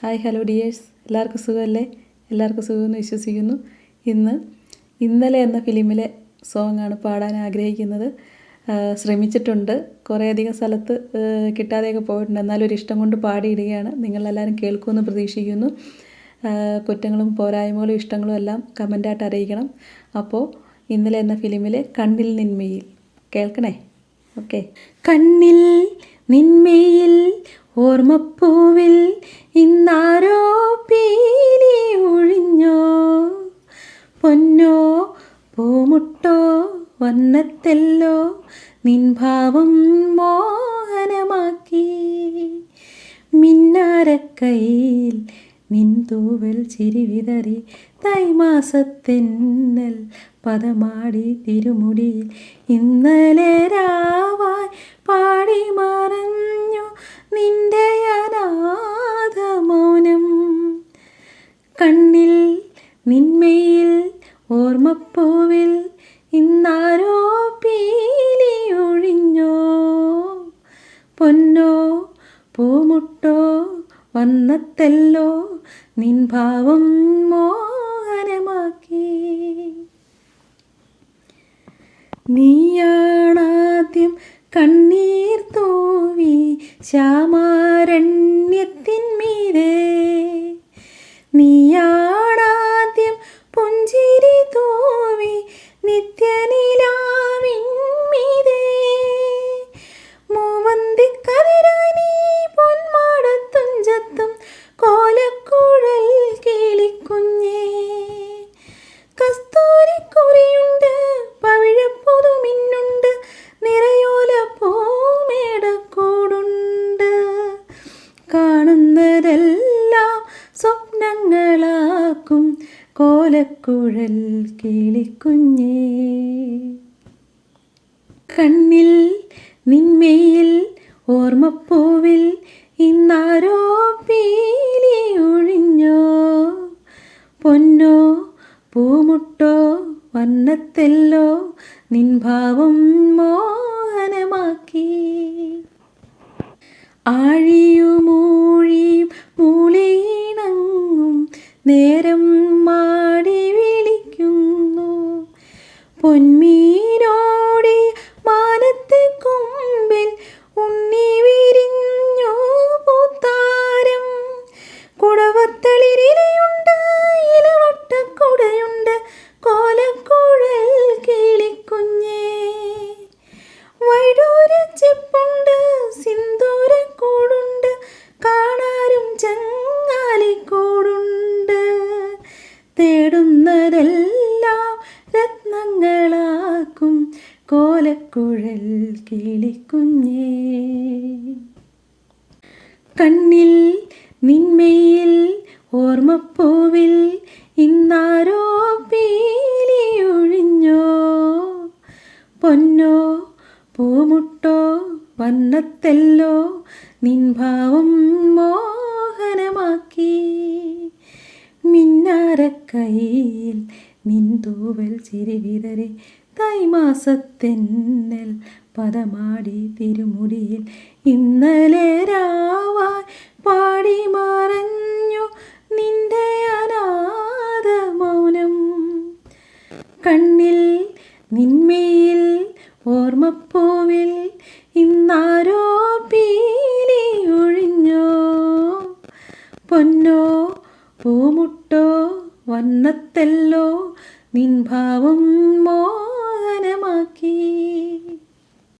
Hi hello dears എല്ലാവർക്കും സുഖമല്ലേ? എല്ലാവർക്കും സുഖമെന്ന് വിശ്വസിക്കുന്നു. ഇന്ന് ഇന്നലെ എന്ന ഫിലിമിലെ സോങ്ങാണ് പാടാൻ ആഗ്രഹിക്കുന്നത്. ശ്രമിച്ചിട്ടുണ്ട്. കുറേയധികം സ്ഥലത്ത് കിട്ടാതെയൊക്കെ പോയിട്ടുണ്ട്. എന്നാലും ഒരു ഇഷ്ടം കൊണ്ട് പാടിയിടുകയാണ്. നിങ്ങളെല്ലാവരും കേൾക്കുമെന്ന് പ്രതീക്ഷിക്കുന്നു. കുറ്റങ്ങളും പോരായ്മകളും ഇഷ്ടങ്ങളും എല്ലാം കമന്റായിട്ട് അറിയിക്കണം. അപ്പോൾ ഇന്നലെ എന്ന ഫിലിമിലെ കണ്ണിൽ നിന്മയിൽ. കേൾക്കണേ? ഓക്കെ. കണ്ണിൽ നിന്മയിൽ ഓർമ്മപ്പൂവിൽ ഇന്നാരോ പീലി ഒഴിഞ്ഞോ? പൊന്നോ പൂമുട്ടോ വന്നത്തെല്ലോ നിൻഭാവം മോഹനമാക്കി. മിന്നാരക്കൈയിൽ നിൻ തൂവൽ ചിരിവിതറി തൈമാസത്തെന്നൽ പദമാടി തിരുമുടിയിൽ ഇന്നലെ രാവായി കണ്ണിൽ നിന്മയിൽ ഓർമ്മപ്പൂവിൽ ഇന്നാരോ പീലി ഒഴിഞ്ഞോ പൊന്നോ പൂമുട്ടോ വന്നത്തെല്ലോ നിൻഭാവം മോഹനമാക്കി. നീയാണാദ്യം കണ്ണീർ തൂവി ശ്യാമാരണ്യത്തിന്മീരേ കോലക്കുഴൽ കിളിക്കുഞ്ഞേ. കണ്ണിൽ നിന്മയിൽ ഓർമ്മപ്പൂവിൽ ഇന്നാരോ പീലി ഒഴിഞ്ഞോ. പൊന്നോ പൂമുട്ടോ വന്നത്തെല്ലോ നിൻഭാവം മോഹനമാക്കി. ആഴിയുമൂഴിയും മൂളീണങ്ങും നേരം പൊന്മീനോടി കോലക്കുഴൽ കിളിക്കുഞ്ഞേ. കണ്ണിൽ നിന്മയിൽ ഓർമ്മപ്പൂവിൽ ഇന്നാരോ പീലിയൊഴിഞ്ഞോ? പൊന്നോ പൂമുട്ടോ വന്നത്തെല്ലോ നിൻഭാവം മോഹനമാക്കി. മിന്നാരക്കൈയിൽ നിൻ തൂവൽ ചിരിവിതറി തൈമാസത്തെന്നൽ പദമാടി തിരുമുടിയിൽ ഇന്നലെ രാവാൻ പാടി മറഞ്ഞു നിന്റെ അനാഥ മൗനം. കണ്ണിൽ നിന്മയിൽ ഓർമ്മപ്പൂവിൽ ഇന്നാരോ പീലി ഒഴിഞ്ഞോ? പൊന്നോ പൂമുട്ടോ വന്നത്തെല്ലോ നിൻഭാവം മോ വാഹനമാക്കി